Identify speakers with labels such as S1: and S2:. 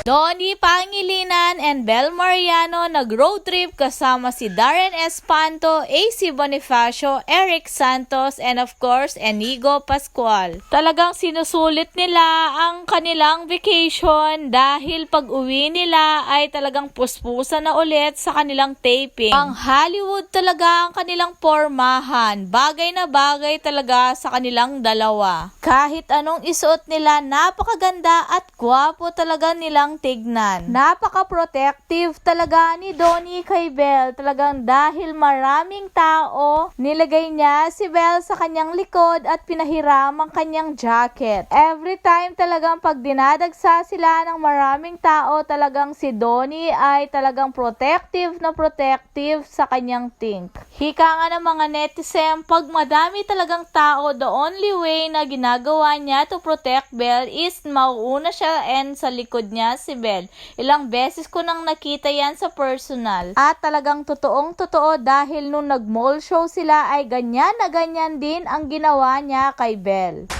S1: Donnie Pangilinan and Bel Mariano nag-road trip kasama si Darren Espanto, AC Bonifacio, Eric Santos, and of course, Enigo Pascual. Talagang sinusulit nila ang kanilang vacation dahil pag uwi nila ay talagang puspusan na ulit sa kanilang taping. Ang Hollywood talaga ang kanilang pormahan. Bagay na bagay talaga sa kanilang dalawa. Kahit anong isuot nila, napakaganda at gwapo talaga nilang tignan. Napaka-protective talaga ni Donnie kay Belle. Talagang dahil maraming tao, nilagay niya si Belle sa kanyang likod at pinahiram ang kanyang jacket. Every time talagang pag dinadagsa sila ng maraming tao, talagang si Donnie ay talagang protective na protective sa kanyang tink. Hika nga ng mga netizen, pag madami talagang tao, the only way na ginagawa niya to protect Belle is mauuna siya and sa likod niya Belle. Ilang beses ko nang nakita yan sa personal. At talagang totoong totoo dahil nung nag-mall show sila ay ganyan na ganyan din ang ginawa niya kay Belle.